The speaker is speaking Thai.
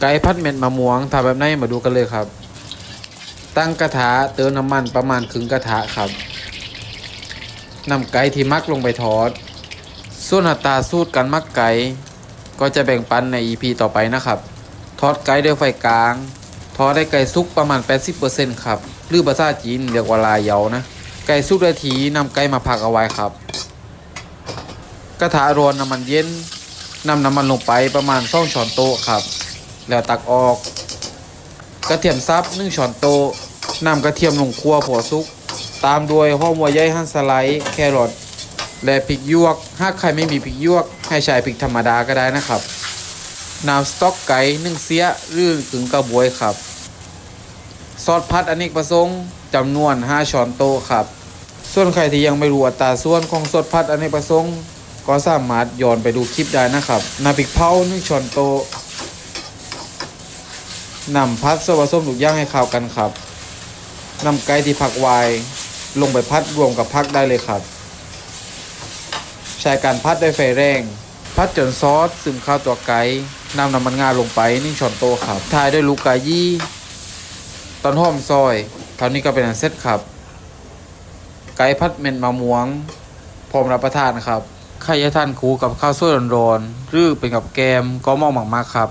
ไก่พัดเม็ดมะม่วงทำแบบไหนมาดูกันเลยครับ ตั้งกระทะเติมน้ำมันประมาณครึ่งกระทะครับนำไก่ที่มักลงไปทอด ส่วนอัตราสูตรการมักไก่ก็จะแบ่งปันใน EP ต่อไปนะครับ ทอดไก่ด้วยไฟกลาง ทอดได้ไก่สุกประมาณ 80%ครับ หรือภาษาจีนเรียกว่าลายเยานะ ไก่สุกได้ทีนำไก่มาพักเอาไว้ครับ กระทะร้อนน้ำมันเย็นนำน้ำมันลงไปประมาณ2ช้อนโต๊ะครับ แล้วตักออก กระเทียมซับ1ช้อนโต๊ะนำกระเทียมลงครัวผัวสุก ตามด้วยหอมหัวใหญ่หั่นสไลด์แครอทและพริกยวก หากใครไม่มีพริกยวก ให้ใช้พริกธรรมดาก็ได้นะครับน้ำสต๊อกไก่นึ่งเสียหรือกึ่งกระบวยครับ ซอสพัดอเนกประสงค์จำนวน 5 ช้อนโต๊ะครับ ส่วนใครที่ยังไม่รู้อัตราส่วนของซอสพัดอเนกประสงค์ก็สามารถย้อนไปดูคลิปได้นะครับน้ำพริกเผา1ช้อนโต๊ะ นำพัดส่วนผสมทุกย่างให้เข้ากันครับนำไก่ที่ผักไวายลงไปพัดรวมกับพักได้เลยครับ ใช้การพัดด้วยไฟแรง พัดจนซอสซึมเข้าตัวไก่นำน้ำมันงาลงไปนึ่งช้อนโต๊ะครับทายด้วยลูกไก่ยี่ตอนหอมซอยเท่านี้ก็เป็นอันเสร็จครับ ไก่พัดเม็ดมะม่วง พร้อมรับประทานครับใครจะทานคู่กับข้าวสวยร้อนๆหรือเป็นกับแกมก็เหมองมากๆครับ